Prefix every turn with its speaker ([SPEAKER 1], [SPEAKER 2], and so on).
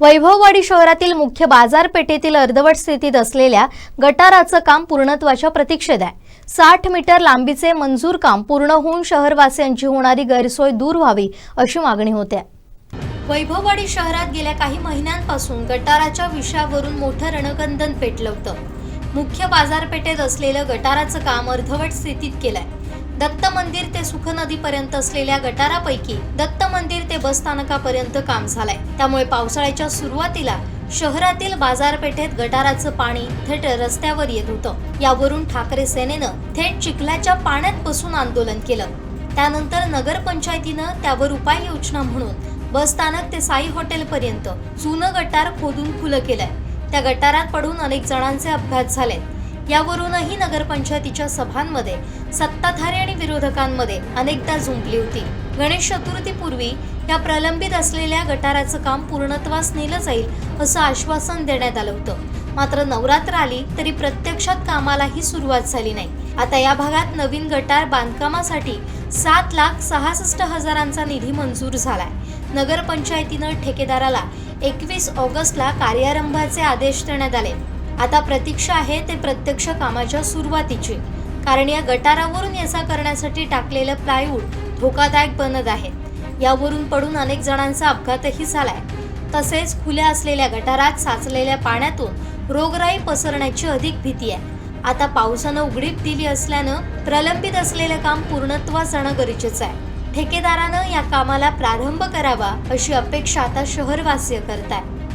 [SPEAKER 1] वैभववाडी शहरातील मुख्य बाजारपेठेतील अर्धवट स्थितीत असलेल्या गटाराचं काम पूर्णत्वाच्या प्रतीक्षेत आहे. साठ मीटर लांबीचे मंजूर काम पूर्ण होऊन शहरवासियांची होणारी गैरसोय दूर व्हावी अशी मागणी होते. वैभववाडी शहरात गेल्या काही महिन्यांपासून गटाराच्या विषयावरून मोठं रणकंदन पेटलं होतं. मुख्य बाजारपेठेत असलेलं गटाराचं काम अर्धवट स्थितीत केलंय. दत्त मंदिर ते सुख नदीपर्यंत असलेल्या गटारापैकी दत्त मंदिर ते बस स्थानकापर्यंत काम झालंय. त्यामुळे पावसाळ्याच्या सुरुवातीला शहरातील बाजारपेठेत गटाराचं पाणी थेट रस्त्यावर येत होतं. यावरून ठाकरे सेनेनं थेट चिखलाच्या पाण्यात बसून आंदोलन केलं. त्यानंतर नगरपंचायतीनं त्यावर उपाययोजना म्हणून बस स्थानक ते साई हॉटेलपर्यंत जुनं गटार खोदून खुलं केलंय. त्या गटारात पडून अनेक जणांचे अपघात झालेत. यावरूनही नगरपंचायतीच्या सभांमध्ये सत्ताधारी आणि विरोधकांमध्ये अनेकदा झुंपली होती. गणेश चतुर्थीपूर्वी या प्रलंबित असलेल्या गटाराचं काम पूर्णत्वास नेलं जाईल असं आश्वासन देण्यात आलं होतं. मात्र नवरात्र आली तरी प्रत्यक्षात कामालाही सुरुवात झाली नाही. आता या भागात नवीन गटार बांधकामासाठी सात लाख सहासष्ट हजारांचा निधी मंजूर झालाय. नगरपंचायतीनं ठेकेदाराला एकवीस ऑगस्टला कार्यारंभाचे आदेश देण्यात आले. आता प्रतीक्षा आहे ते प्रत्यक्ष कामाच्या सुरुवातीची. कारण या गटारावरून याचा करण्यासाठी टाकलेलं प्लायवूड धोकादायक बनत आहे. यावरून पडून अनेक जणांचा अपघातही झालाय. तसेच खुल्या असलेल्या गटारात साचलेल्या पाण्यातून रोगराई पसरण्याची अधिक भीती आहे. आता पावसानं उघडीप दिली असल्यानं प्रलंबित असलेलं काम पूर्णत्वास जाणं गरजेचं आहे. ठेकेदारानं या कामाला प्रारंभ करावा अशी अपेक्षा आता शहरवासीय करताय